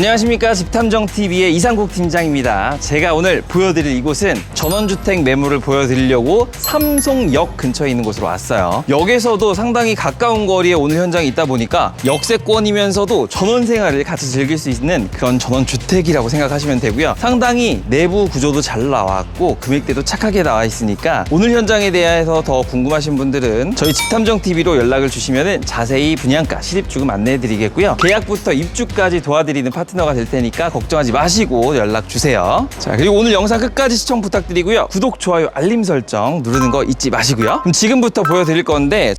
안녕하십니까 집탐정TV의 이상국 팀장입니다. 제가 오늘 보여드릴 이곳은 전원주택 매물을 보여드리려고 삼송역 근처에 있는 곳으로 왔어요. 역에서도 상당히 가까운 거리에 오늘 현장이 있다 보니까 역세권이면서도 전원 생활을 같이 즐길 수 있는 그런 전원주택이라고 생각하시면 되고요. 상당히 내부 구조도 잘 나왔고 금액대도 착하게 나와 있으니까 오늘 현장에 대해서 더 궁금하신 분들은 저희 집탐정TV로 연락을 주시면 자세히 분양가, 실입주금 안내해 드리겠고요. 계약부터 입주까지 도와드리는 파트 너가 될 테니까 걱정하지 마시고 연락 주세요. 자, 그리고 오늘 영상 끝까지 시청 부탁드리고요. 구독, 좋아요, 알림 설정 누르는 거 잊지 마시고요. 그럼 지금부터 보여드릴 건데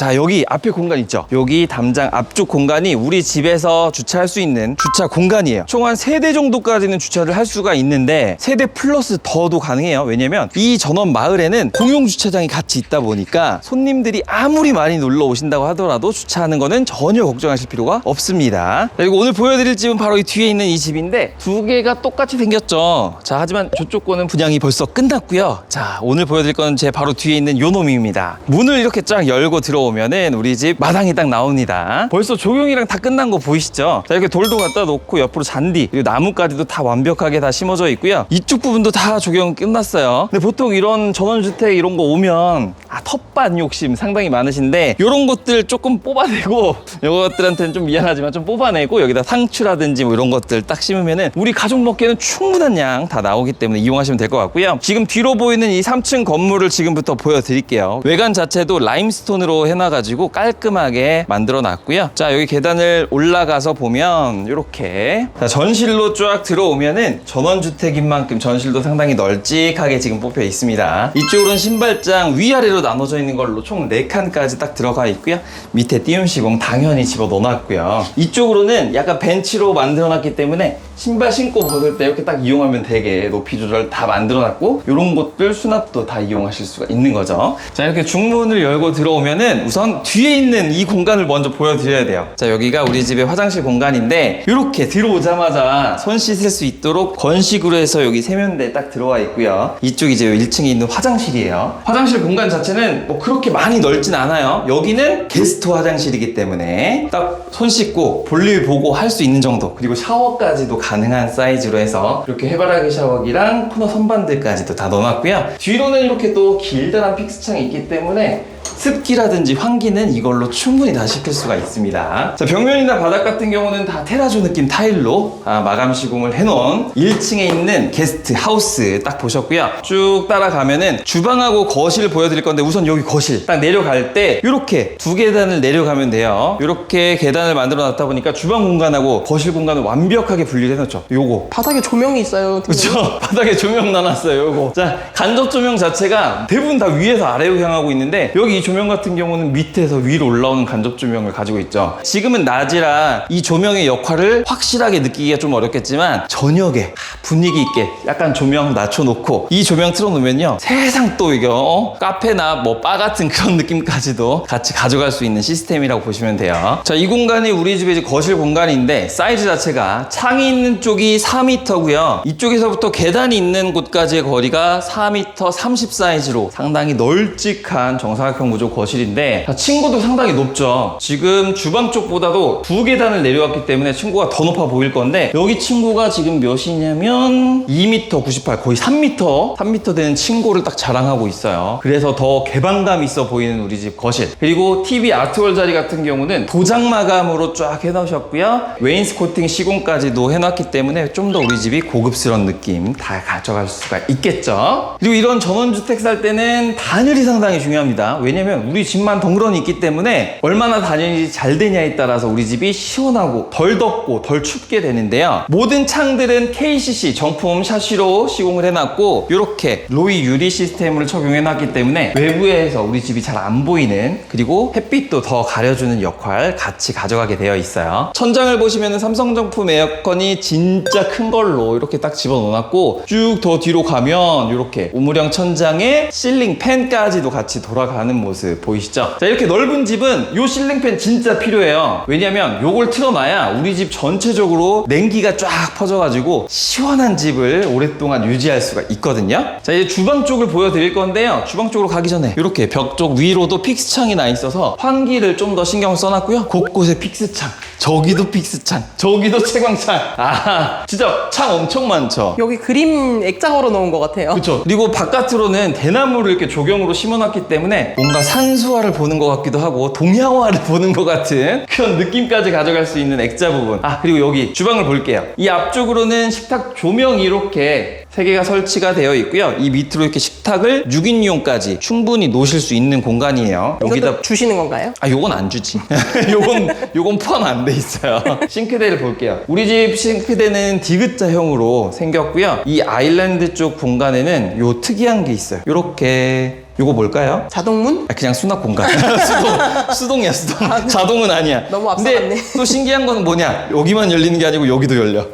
자 여기 앞에 공간 있죠? 여기 담장 앞쪽 공간이 우리 집에서 주차할 수 있는 주차 공간이에요. 총 한 세 대 정도까지는 주차를 할 수가 있는데 세 대 플러스 더도 가능해요. 왜냐면 이 전원 마을에는 공용 주차장이 같이 있다 보니까 손님들이 아무리 많이 놀러 오신다고 하더라도 주차하는 거는 전혀 걱정하실 필요가 없습니다. 자, 그리고 오늘 보여드릴 집은 바로 이 뒤에 있는 이 집인데 두 개가 똑같이 생겼죠? 자 하지만 저쪽 거는 분양이 벌써 끝났고요. 자 오늘 보여드릴 거는 제 바로 뒤에 있는 요 놈입니다. 문을 이렇게 쫙 열고 들어오 면은 우리 집 마당이 딱 나옵니다. 벌써 조경이랑 다 끝난 거 보이시죠? 자 이렇게 돌도 갖다 놓고 옆으로 잔디 그리고 나무까지도 다 완벽하게 다 심어져 있고요. 이쪽 부분도 다 조경 끝났어요. 근데 보통 이런 전원주택 이런 거 오면 아 텃밭 욕심 상당히 많으신데 이런 것들 조금 뽑아내고 이것들한테는 좀 미안하지만 좀 뽑아내고 여기다 상추라든지 뭐 이런 것들 딱 심으면은 우리 가족 먹기에는 충분한 양 다 나오기 때문에 이용하시면 될 것 같고요. 지금 뒤로 보이는 이 3층 건물을 지금부터 보여드릴게요. 외관 자체도 라임스톤으로 해 놔가지고 깔끔하게 만들어 놨고요. 자 여기 계단을 올라가서 보면 이렇게. 자, 전실로 쫙 들어오면은 전원주택인 만큼 전실도 상당히 널찍하게 지금 뽑혀 있습니다. 이쪽으로는 신발장 위아래로 나눠져 있는 걸로 총 4칸까지 딱 들어가 있고요. 밑에 띄움 시공 당연히 집어 넣어놨고요. 이쪽으로는 약간 벤치로 만들어 놨기 때문에 신발 신고 벗을 때 이렇게 딱 이용하면 되게 높이 조절 다 만들어 놨고 이런 것들 수납도 다 이용하실 수가 있는 거죠. 자 이렇게 중문을 열고 들어오면은 우선 뒤에 있는 이 공간을 먼저 보여드려야 돼요. 자 여기가 우리 집의 화장실 공간인데 이렇게 들어오자마자 손 씻을 수 있도록 건식으로 해서 여기 세면대 딱 들어와 있고요. 이쪽 이제 1층에 있는 화장실이에요. 화장실 공간 자체는 뭐 그렇게 많이 넓진 않아요. 여기는 게스트 화장실이기 때문에 딱 손 씻고 볼일 보고 할 수 있는 정도. 그리고 샤워까지도 가능한 사이즈로 해서 이렇게 해바라기 샤워기랑 코너 선반들까지도 다 넣어놨고요. 뒤로는 이렇게 또 길다란 픽스창이 있기 때문에 습기라든지 환기는 이걸로 충분히 다 시킬 수가 있습니다. 자, 벽면이나 바닥 같은 경우는 다 테라조 느낌 타일로 아, 마감 시공을 해놓은 1층에 있는 게스트 하우스 딱 보셨고요. 쭉 따라가면은 주방하고 거실 보여드릴 건데 우선 여기 거실 딱 내려갈 때 이렇게 두 계단을 내려가면 돼요. 이렇게 계단을 만들어 놨다 보니까 주방 공간하고 거실 공간을 완벽하게 분리를 해놓죠. 요거 바닥에 조명이 있어요. 그렇죠. 바닥에 조명 나눴어요. 요거. 자, 간접 조명 자체가 대부분 다 위에서 아래로 향하고 있는데 여기 이 조명 같은 경우는 밑에서 위로 올라오는 간접 조명을 가지고 있죠. 지금은 낮이라 이 조명의 역할을 확실하게 느끼기가 좀 어렵겠지만 저녁에 분위기 있게 약간 조명 낮춰놓고 이 조명 틀어놓으면요 세상 또 이거 어? 카페나 뭐 바 같은 그런 느낌까지도 같이 가져갈 수 있는 시스템이라고 보시면 돼요. 자, 이 공간이 우리 집의 거실 공간인데 사이즈 자체가 창이 있는 쪽이 4m고요. 이쪽에서부터 계단이 있는 곳까지의 거리가 4m 30 사이즈로 상당히 널찍한 정사각 형 구조 거실인데 자, 층고도 상당히 높죠. 지금 주방 쪽보다도 두 계단을 내려왔기 때문에 층고가 더 높아 보일 건데 여기 층고가 지금 몇이냐면 2m 98 거의 3m 3m 되는 층고를 딱 자랑하고 있어요. 그래서 더 개방감 있어 보이는 우리 집 거실. 그리고 TV 아트월 자리 같은 경우는 도장 마감으로 쫙 해놓으셨고요. 웨인스코팅 시공까지도 해놨기 때문에 좀 더 우리 집이 고급스러운 느낌 다 가져갈 수가 있겠죠. 그리고 이런 전원주택 살 때는 단열이 상당히 중요합니다. 왜냐면 우리 집만 덩그러니 있기 때문에 얼마나 단열이 잘 되냐에 따라서 우리 집이 시원하고 덜 덥고 덜 춥게 되는데요. 모든 창들은 KCC 정품 샤시로 시공을 해놨고 이렇게 로이 유리 시스템을 적용해놨기 때문에 외부에서 우리 집이 잘 안 보이는 그리고 햇빛도 더 가려주는 역할 같이 가져가게 되어 있어요. 천장을 보시면 삼성 정품 에어컨이 진짜 큰 걸로 이렇게 딱 집어넣어놨고 쭉 더 뒤로 가면 이렇게 우물형 천장에 실링 팬까지도 같이 돌아가는 모습 보이시죠? 자 이렇게 넓은 집은 요 실링팬 진짜 필요해요. 왜냐면 요걸 틀어놔야 우리 집 전체적으로 냉기가 쫙 퍼져가지고 시원한 집을 오랫동안 유지할 수가 있거든요. 자 이제 주방 쪽을 보여드릴 건데요. 주방 쪽으로 가기 전에 이렇게 벽 쪽 위로도 픽스창이 나 있어서 환기를 좀 더 신경 써놨고요. 곳곳에 픽스창, 저기도 픽스창, 저기도 채광창. 아 진짜 창 엄청 많죠. 여기 그림 액자로 넣은 것 같아요. 그렇죠. 그리고 바깥으로는 대나무를 이렇게 조경으로 심어놨기 때문에 뭔가 산수화를 보는 것 같기도 하고 동양화를 보는 것 같은 그런 느낌까지 가져갈 수 있는 액자 부분. 아 그리고 여기 주방을 볼게요. 이 앞쪽으로는 식탁 조명이 이렇게 세 개가 설치가 되어 있고요. 이 밑으로 이렇게 식탁을 6인용까지 충분히 놓으실 수 있는 공간이에요. 여기다 주시는 건가요? 아, 요건 안 주지. 요건, 요건 포함 안 돼 있어요. 싱크대를 볼게요. 우리 집 싱크대는 디귿자형으로 생겼고요. 이 아일랜드 쪽 공간에는 요 특이한 게 있어요. 요렇게. 요거 뭘까요? 자동문? 아, 그냥 수납 공간. 수동, 수동이야, 수동. 자동은 아니야. 너무 근데 앞서갔네. 또 신기한 건 뭐냐? 여기만 열리는 게 아니고 여기도 열려.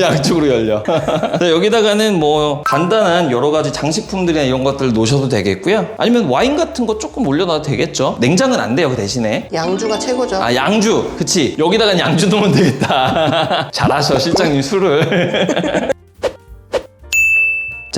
양쪽으로 열려. 자, 여기다가는 뭐 간단한 여러 가지 장식품들이나 이런 것들 놓으셔도 되겠고요. 아니면 와인 같은 거 조금 올려놔도 되겠죠. 냉장은 안 돼요, 그 대신에. 양주가 최고죠. 아 양주 그치 여기다가 양주 넣으면 되겠다 잘하셔 실장님 술을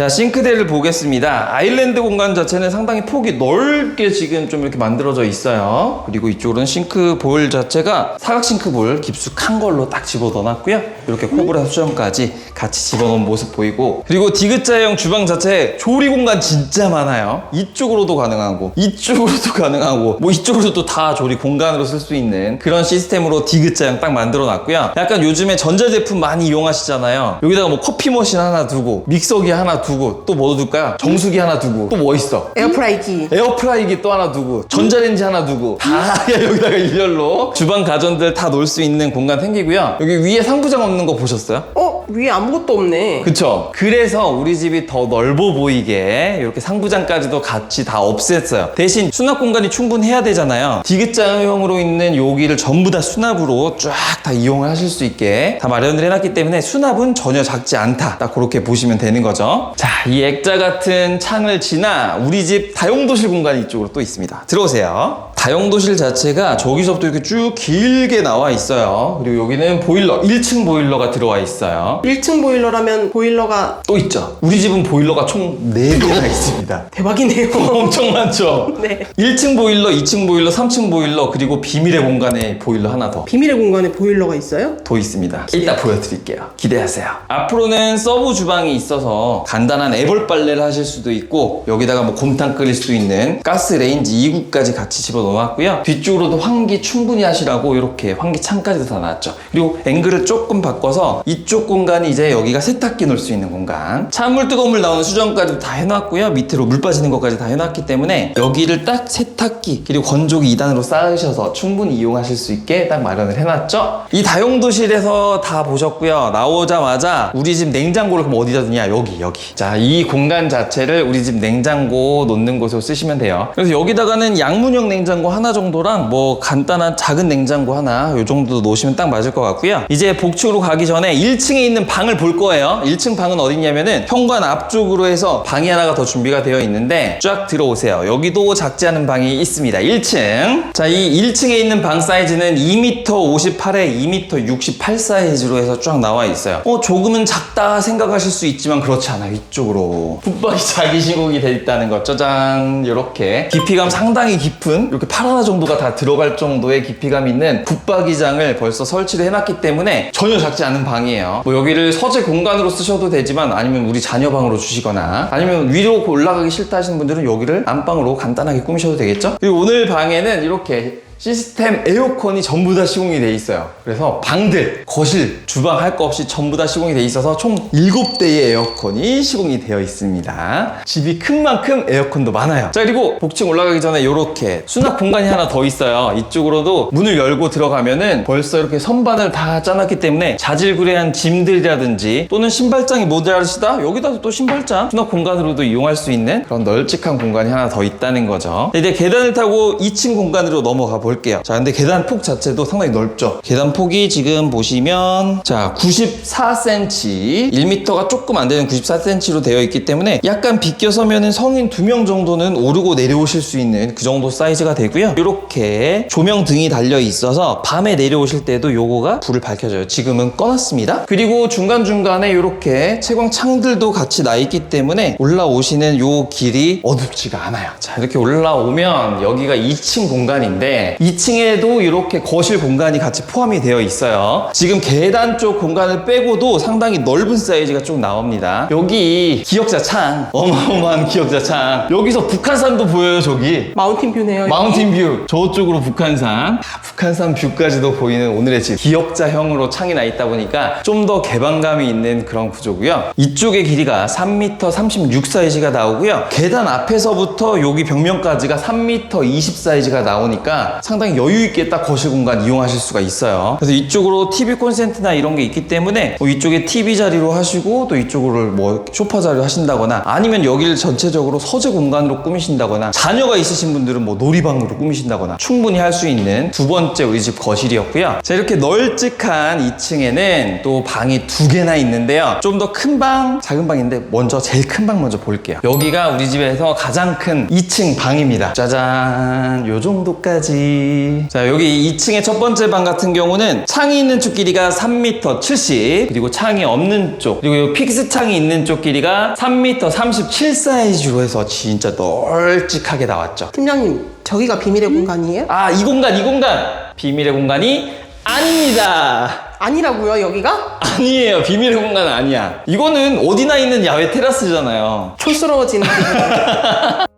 자 싱크대를 보겠습니다. 아일랜드 공간 자체는 상당히 폭이 넓게 지금 좀 이렇게 만들어져 있어요. 그리고 이쪽으로는 싱크 볼 자체가 사각 싱크 볼 깊숙한 걸로 딱 집어 넣어놨고요. 이렇게 코브라 수정까지 같이 집어넣은 모습 보이고. 그리고 디귿자형 주방 자체 조리 공간 진짜 많아요. 이쪽으로도 가능하고 이쪽으로도 가능하고 뭐 이쪽으로도 다 조리 공간으로 쓸 수 있는 그런 시스템으로 디귿자형 딱 만들어 놨고요. 약간 요즘에 전자제품 많이 이용하시잖아요. 여기다가 뭐 커피 머신 하나 두고 믹서기 하나 두고 또뭐 둘까요 정수기 하나 두고. 또 뭐 있어? 에어프라이기. 에어프라이기 또 하나 두고. 전자레인지 하나 두고. 다 여기다가 일렬로. 주방 가전들 다 놓을 수 있는 공간 생기고요. 여기 위에 상부장 없는 거 보셨어요? 어? 위에 아무것도 없네. 그쵸. 그래서 우리 집이 더 넓어 보이게 이렇게 상부장까지도 같이 다 없앴어요. 대신 수납 공간이 충분해야 되잖아요. 디귿자형으로 있는 여기를 전부 다 수납으로 쫙 다 이용을 하실 수 있게 다 마련을 해놨기 때문에 수납은 전혀 작지 않다. 딱 그렇게 보시면 되는 거죠. 자, 이 액자 같은 창을 지나 우리 집 다용도실 공간이 이쪽으로 또 있습니다. 들어오세요. 다용도실 자체가 저기서부터 이렇게 쭉 길게 나와 있어요. 그리고 여기는 보일러, 1층 보일러가 들어와 있어요. 1층 보일러라면 보일러가 또 있죠. 우리 집은 보일러가 총 4개가 있습니다. 대박이네요. 엄청 많죠? 네. 1층 보일러, 2층 보일러, 3층 보일러, 그리고 비밀의 공간에 보일러 하나 더. 비밀의 공간에 보일러가 있어요? 더 있습니다. 이따 보여드릴게요. 기대하세요. 앞으로는 서브 주방이 있어서 간단한 애벌 빨래를 하실 수도 있고 여기다가 뭐 곰탕 끓일 수 있는 가스 레인지 2구까지 같이 집어 넣어놨고요. 뒤쪽으로도 환기 충분히 하시라고 이렇게 환기 창까지도 다 놨죠. 그리고 앵글을 조금 바꿔서 이쪽 공 간이 이제 여기가 세탁기 넣을 수 있는 공간. 찬물 뜨거운 물 나오는 수정까지도 다 해놨고요. 밑으로 물 빠지는 것까지 다 해놨기 때문에 여기를 딱 세탁기 그리고 건조기 2단으로 쌓으셔서 충분히 이용하실 수 있게 딱 마련을 해놨죠. 이 다용도실에서 다 보셨고요. 나오자마자 우리 집 냉장고를 그럼 어디다 두냐? 여기 여기. 자, 이 공간 자체를 우리 집 냉장고 놓는 곳으로 쓰시면 돼요. 그래서 여기다가는 양문형 냉장고 하나 정도랑 뭐 간단한 작은 냉장고 하나 요 정도 놓으시면 딱 맞을 것 같고요. 이제 복층으로 가기 전에 1층에 있는 방을 볼 거예요. 1층 방은 어디냐면은 현관 앞쪽으로 해서 방이 하나가 더 준비가 되어 있는데 쫙 들어오세요. 여기도 작지 않은 방이 있습니다. 1층. 자, 이 1층에 있는 방 사이즈는 2m 58에 2m 68 사이즈로 해서 쫙 나와 있어요. 어, 조금은 작다 생각하실 수 있지만 그렇지 않아요. 이쪽으로. 붙박이 자기 시공이 돼 있다는 거. 짜잔. 이렇게. 깊이감 상당히 깊은 이렇게 팔 하나 정도가 다 들어갈 정도의 깊이감 있는 붙박이장을 벌써 설치를 해놨기 때문에 전혀 작지 않은 방이에요. 뭐 여기를 서재 공간으로 쓰셔도 되지만 아니면 우리 자녀 방으로 주시거나 아니면 위로 올라가기 싫다 하시는 분들은 여기를 안방으로 간단하게 꾸미셔도 되겠죠? 그리고 오늘 방에는 이렇게 시스템 에어컨이 전부 다 시공이 돼 있어요. 그래서 방들, 거실, 주방 할 거 없이 전부 다 시공이 돼 있어서 총 7대의 에어컨이 시공이 되어 있습니다. 집이 큰 만큼 에어컨도 많아요. 자, 그리고 복층 올라가기 전에 이렇게 수납 공간이 하나 더 있어요. 이쪽으로도 문을 열고 들어가면은 벌써 이렇게 선반을 다 짜놨기 때문에 자질구레한 짐들이라든지 또는 신발장이 모자라시다? 여기다 또 신발장 수납 공간으로도 이용할 수 있는 그런 널찍한 공간이 하나 더 있다는 거죠. 이제 계단을 타고 2층 공간으로 넘어가 볼게요. 볼게요. 자, 근데 계단 폭 자체도 상당히 넓죠. 계단 폭이 지금 보시면 자, 94cm, 1m가 조금 안 되는 94cm로 되어 있기 때문에 약간 비껴서면은 성인 두명 정도는 오르고 내려오실 수 있는 그 정도 사이즈가 되고요. 이렇게 조명 등이 달려 있어서 밤에 내려오실 때도 요거가 불을 밝혀줘요. 지금은 꺼놨습니다. 그리고 중간중간에 이렇게 채광 창들도 같이 나 있기 때문에 올라오시는 요 길이 어둡지가 않아요. 자, 이렇게 올라오면 여기가 2층 공간인데 2층에도 이렇게 거실 공간이 같이 포함이 되어 있어요. 지금 계단 쪽 공간을 빼고도 상당히 넓은 사이즈가 쭉 나옵니다. 여기 기역자 창, 어마어마한 기역자 창. 여기서 북한산도 보여요, 저기. 마운틴 뷰네요. 여기. 마운틴 뷰 저쪽으로 북한산 아, 북한산 뷰까지도 보이는 오늘의 집 기역자형으로 창이 나 있다 보니까 좀 더 개방감이 있는 그런 구조고요 이쪽의 길이가 3m 36 사이즈가 나오고요 계단 앞에서부터 여기 벽면까지가 3m 20 사이즈가 나오니까 상당히 여유 있게 딱 거실 공간 이용하실 수가 있어요 그래서 이쪽으로 TV 콘센트나 이런 게 있기 때문에 뭐 이쪽에 TV 자리로 하시고 또 이쪽으로 뭐 소파 자리로 하신다거나 아니면 여기를 전체적으로 서재 공간으로 꾸미신다거나 자녀가 있으신 분들은 뭐 놀이방으로 꾸미신다거나 충분히 할 수 있는 두 번째 우리 집 거실이었고요. 자 이렇게 널찍한 2층에는 또 방이 두 개나 있는데요. 좀 더 큰 방, 작은 방인데 먼저 제일 큰 방 먼저 볼게요. 여기가 우리 집에서 가장 큰 2층 방입니다. 짜잔, 요 정도까지. 자 여기 2층의 첫 번째 방 같은 경우는 창이 있는 쪽 길이가 3m 70 그리고 창이 없는 쪽 그리고 요 픽스 창이 있는 쪽 길이가 3m 37 사이즈로 해서 진짜 널찍하게 나왔죠. 팀장님, 저기가 비밀의 공간이에요? 아, 이 공간, 이 공간! 비밀의 공간이 아닙니다! 아니라고요, 여기가? 아니에요. 비밀의 공간은 아니야. 이거는 어디나 있는 야외 테라스잖아요. 촌스러워지는 기분.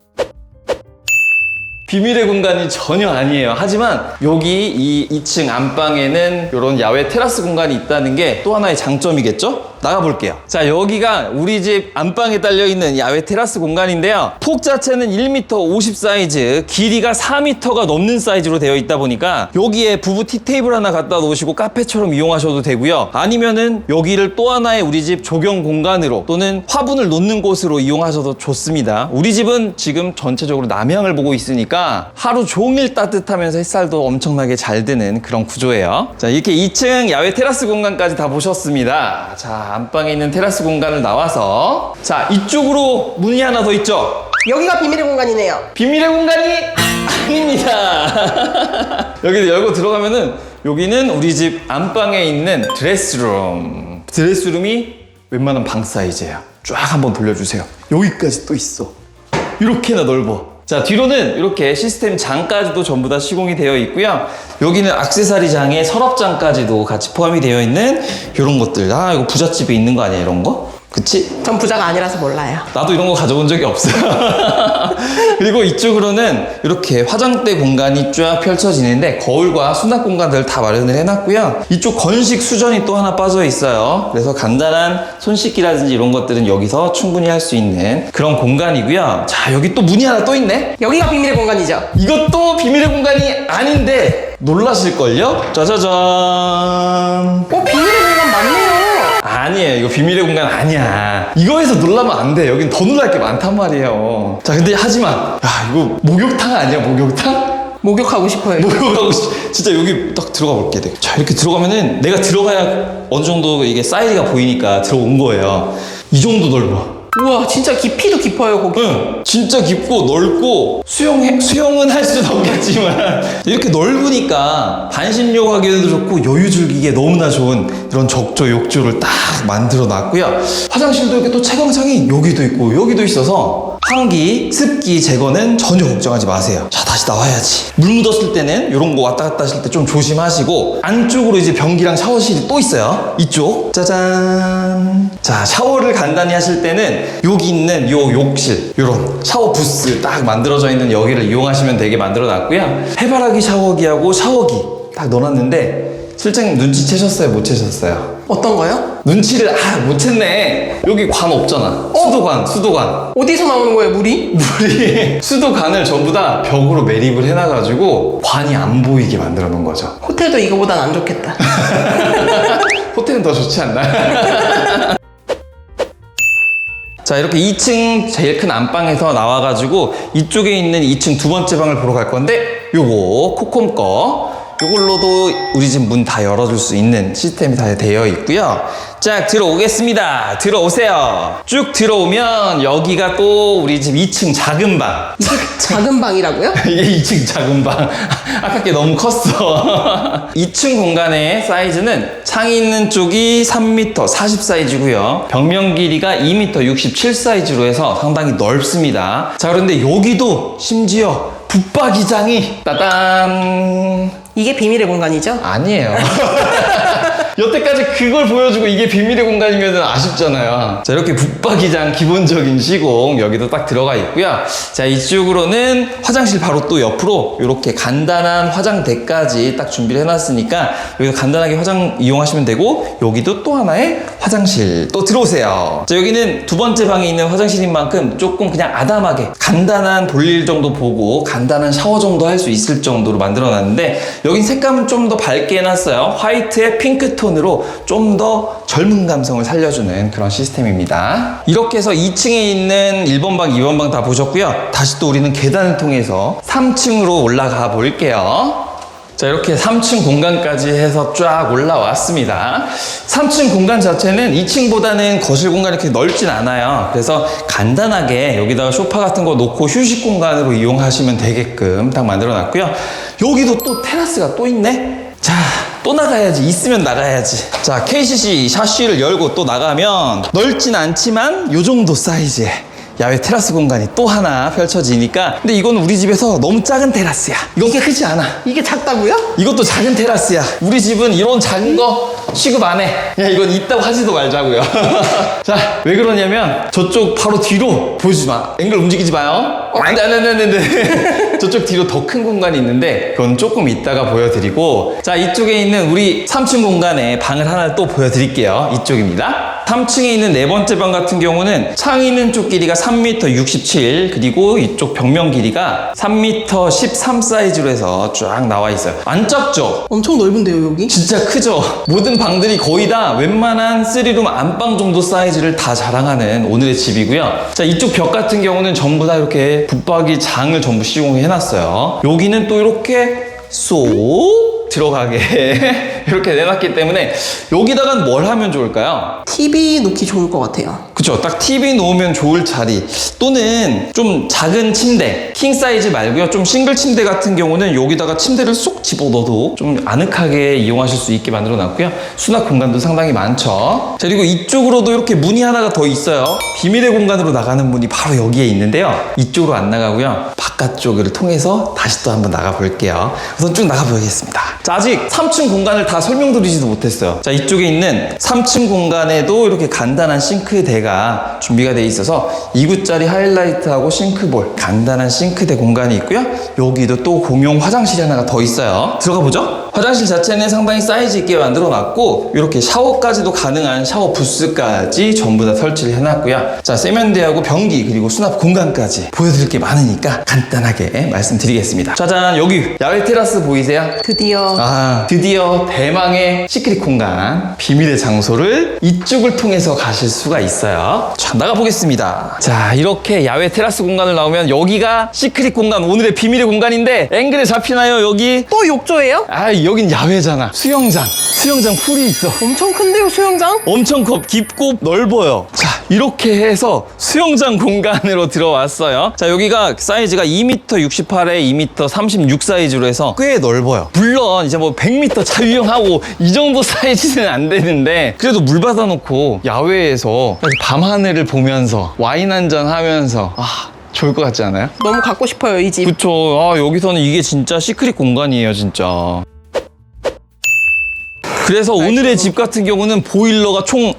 비밀의 공간이 전혀 아니에요. 하지만 여기 이 2층 안방에는 이런 야외 테라스 공간이 있다는 게 또 하나의 장점이겠죠? 나가볼게요. 자, 여기가 우리 집 안방에 딸려있는 야외 테라스 공간인데요. 폭 자체는 1m 50 사이즈, 길이가 4m가 넘는 사이즈로 되어 있다 보니까 여기에 부부 티테이블 하나 갖다 놓으시고 카페처럼 이용하셔도 되고요. 아니면은 여기를 또 하나의 우리 집 조경 공간으로 또는 화분을 놓는 곳으로 이용하셔도 좋습니다. 우리 집은 지금 전체적으로 남향을 보고 있으니까 하루 종일 따뜻하면서 햇살도 엄청나게 잘 드는 그런 구조예요. 자, 이렇게 2층 야외 테라스 공간까지 다 보셨습니다. 자, 안방에 있는 테라스 공간을 나와서 자, 이쪽으로 문이 하나 더 있죠? 여기가 비밀의 공간이네요. 비밀의 공간이 아닙니다. 여기 열고 들어가면은 여기는 우리 집 안방에 있는 드레스룸. 드레스룸이 웬만한 방 사이즈예요. 쫙 한번 돌려주세요. 여기까지 또 있어. 이렇게나 넓어. 자, 뒤로는 이렇게 시스템 장까지도 전부 다 시공이 되어 있고요. 여기는 악세사리 장에 서랍장까지도 같이 포함이 되어 있는 이런 것들. 아, 이거 부잣집에 있는 거 아니야, 이런 거? 그치? 전 부자가 아니라서 몰라요. 나도 이런 거 가져본 적이 없어요. 그리고 이쪽으로는 이렇게 화장대 공간이 쫙 펼쳐지는데 거울과 수납 공간들 다 마련을 해놨고요. 이쪽 건식 수전이 또 하나 빠져 있어요. 그래서 간단한 손 씻기라든지 이런 것들은 여기서 충분히 할 수 있는 그런 공간이고요. 자, 여기 또 문이 하나 또 있네? 여기가 비밀의 공간이죠. 이것도 비밀의 공간이 아닌데 놀라실걸요? 짜자잔. 어, 비밀의 공간 맞네요. 아니에요. 이거 비밀의 공간 아니야. 이거에서 놀라면 안 돼. 여긴 더 놀랄 게 많단 말이에요. 자, 근데 하지만, 야, 이거 목욕탕 아니야, 목욕탕? 목욕하고 싶어요. 목욕하고, 싶- 진짜 여기 딱 들어가 볼게. 내가. 자, 이렇게 들어가면은 내가 들어가야 어느 정도 이게 사이즈가 보이니까 들어온 거예요. 이 정도 넓어. 우와, 진짜 깊이도 깊어요, 거기. 응, 진짜 깊고 넓고 수영 수영은 할 수는 없겠지만 이렇게 넓으니까 반신욕 하기에도 좋고 여유 즐기기에 너무나 좋은 이런 적조 욕조를 딱 만들어 놨고요. 화장실도 이렇게 또 채광창이 여기도 있고 여기도 있어서 환기, 습기 제거는 전혀 걱정하지 마세요. 자, 다시 나와야지. 물 묻었을 때는 이런 거 왔다 갔다 하실 때 좀 조심하시고 안쪽으로 이제 변기랑 샤워실이 또 있어요. 이쪽. 짜잔. 자, 샤워를 간단히 하실 때는 여기 있는 요 욕실, 요런 샤워 부스 딱 만들어져 있는 여기를 이용하시면 되게 만들어 놨고요. 해바라기 샤워기하고 샤워기 딱 넣어놨는데 실장님 눈치채셨어요? 못 채셨어요? 어떤 거요? 눈치를 아 못 챘네. 여기 관 없잖아. 수도관, 수도관. 어디서 나오는 거예요, 물이? 물이 수도관을 전부 다 벽으로 매립을 해놔가지고 관이 안 보이게 만들어 놓은 거죠. 호텔도 이거보단 안 좋겠다. 호텔은 더 좋지 않나? 자 이렇게 2층 제일 큰 안방에서 나와가지고 이쪽에 있는 2층 두 번째 방을 보러 갈 건데 요거 코콤 거 요걸로도 우리 집 문 다 열어줄 수 있는 시스템이 다 되어 있고요. 자 들어오겠습니다. 들어오세요. 쭉 들어오면 여기가 또 우리 집 2층 작은 방. 작은 방이라고요? 이게 2층 작은 방. 아깝게 너무 컸어. 2층 공간의 사이즈는 창이 있는 쪽이 3m 40 사이즈고요. 벽면 길이가 2m 67 사이즈로 해서 상당히 넓습니다. 자, 그런데 여기도 심지어 붙박이장이 따단 이게 비밀의 공간이죠? 아니에요. 여태까지 그걸 보여주고 이게 비밀의 공간이면 아쉽잖아요. 자, 이렇게 붙박이장 기본적인 시공 여기도 딱 들어가 있고요. 자, 이쪽으로는 화장실 바로 또 옆으로 이렇게 간단한 화장대까지 딱 준비를 해놨으니까 여기서 간단하게 화장 이용하시면 되고 여기도 또 하나의 화장실 또 들어오세요. 자, 여기는 두 번째 방에 있는 화장실인 만큼 조금 그냥 아담하게 간단한 볼일 정도 보고 간단한 샤워 정도 할 수 있을 정도로 만들어 놨는데 여긴 색감은 좀 더 밝게 해놨어요. 화이트에 핑크 톤으로 좀 더 젊은 감성을 살려주는 그런 시스템입니다. 이렇게 해서 2층에 있는 1번 방, 2번 방 다 보셨고요. 다시 또 우리는 계단을 통해서 3층으로 올라가 볼게요. 자, 이렇게 3층 공간까지 해서 쫙 올라왔습니다. 3층 공간 자체는 2층보다는 거실 공간이 그렇게 넓진 않아요. 그래서 간단하게 여기다가 소파 같은 거 놓고 휴식 공간으로 이용하시면 되게끔 딱 만들어 놨고요. 여기도 또 테라스가 또 있네? 자, 또 나가야지. 있으면 나가야지. 자, KCC 샤쉬를 열고 또 나가면 넓진 않지만 요 정도 사이즈의 야외 테라스 공간이 또 하나 펼쳐지니까 근데 이건 우리 집에서 너무 작은 테라스야. 이건 크지 않아. 이게 작다고요? 이것도 작은 테라스야. 우리 집은 이런 작은 거 취급 안 해. 야, 이건 있다고 하지도 말자고요. 자, 왜 그러냐면 저쪽 바로 뒤로 보여주지 마. 앵글 움직이지 마요. 어, 안 돼, 안 돼, 안 돼, 안 돼. 저쪽 뒤로 더 큰 공간이 있는데 그건 조금 이따가 보여드리고 자, 이쪽에 있는 우리 3층 공간에 방을 하나 또 보여드릴게요. 이쪽입니다. 3층에 있는 네 번째 방 같은 경우는 창 있는 쪽 길이가 3m 67 그리고 이쪽 벽면 길이가 3m 13 사이즈로 해서 쫙 나와 있어요. 안 작죠? 엄청 넓은데요, 여기? 진짜 크죠? 모든 방들이 거의 다 웬만한 3룸 안방 정도 사이즈를 다 자랑하는 오늘의 집이고요. 자, 이쪽 벽 같은 경우는 전부 다 이렇게 붙박이 장을 전부 시공해 놨어요. 여기는 또 이렇게 쏙 들어가게 이렇게 내놨기 때문에 여기다가 뭘 하면 좋을까요? TV 놓기 좋을 것 같아요. 그쵸. 딱 TV 놓으면 좋을 자리. 또는 좀 작은 침대. 킹 사이즈 말고요. 좀 싱글 침대 같은 경우는 여기다가 침대를 쏙 집어 넣어도 좀 아늑하게 이용하실 수 있게 만들어 놨고요. 수납 공간도 상당히 많죠. 자, 그리고 이쪽으로도 이렇게 문이 하나가 더 있어요. 비밀의 공간으로 나가는 문이 바로 여기에 있는데요. 이쪽으로 안 나가고요. 바깥쪽을 통해서 다시 또 한번 나가 볼게요. 우선 쭉 나가 보겠습니다. 자, 아직 3층 공간을 다 설명드리지도 못했어요. 자, 이쪽에 있는 3층 공간에도 이렇게 간단한 싱크대가 준비가 되어 있어서 2구짜리 하이라이트하고 싱크볼, 간단한 싱크대 공간이 있고요. 여기도 또 공용 화장실이 하나가 더 있어요. 들어가 보죠. 화장실 자체는 상당히 사이즈 있게 만들어 놨고 이렇게 샤워까지도 가능한 샤워 부스까지 전부 다 설치를 해놨고요. 자, 세면대하고 변기 그리고 수납 공간까지 보여드릴 게 많으니까 간단하게 말씀드리겠습니다. 짜잔, 여기 야외 테라스 보이세요? 드디어 아, 드디어 대망의 시크릿 공간, 비밀의 장소를 이쪽을 통해서 가실 수가 있어요. 자, 나가보겠습니다. 자, 이렇게 야외 테라스 공간을 나오면 여기가 시크릿 공간, 오늘의 비밀의 공간인데, 앵글에 잡히나요, 여기? 또 욕조예요? 아, 여긴 야외잖아. 수영장. 수영장 풀이 있어. 엄청 큰데요, 수영장? 엄청 컵 깊고 넓어요. 자, 이렇게 해서 수영장 공간으로 들어왔어요. 자, 여기가 사이즈가 2m 68에 2m 36 사이즈로 해서 꽤 넓어요. 물론 이제 뭐 100m 자유형하고 이 정도 사이즈는 안 되는데 그래도 물 받아놓고 야외에서 밤하늘을 보면서 와인 한잔 하면서 아, 좋을 것 같지 않아요? 너무 갖고 싶어요, 이 집. 그쵸. 아, 여기서는 이게 진짜 시크릿 공간이에요, 진짜. 그래서 오늘의 집 같은 경우는 보일러가 총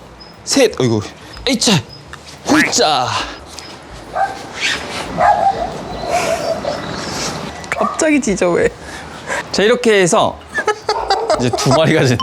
셋, 어이구, 에이차, 홀짜. 갑자기 지져, 왜? 자, 이렇게 해서 이제 두 마리가 됐네.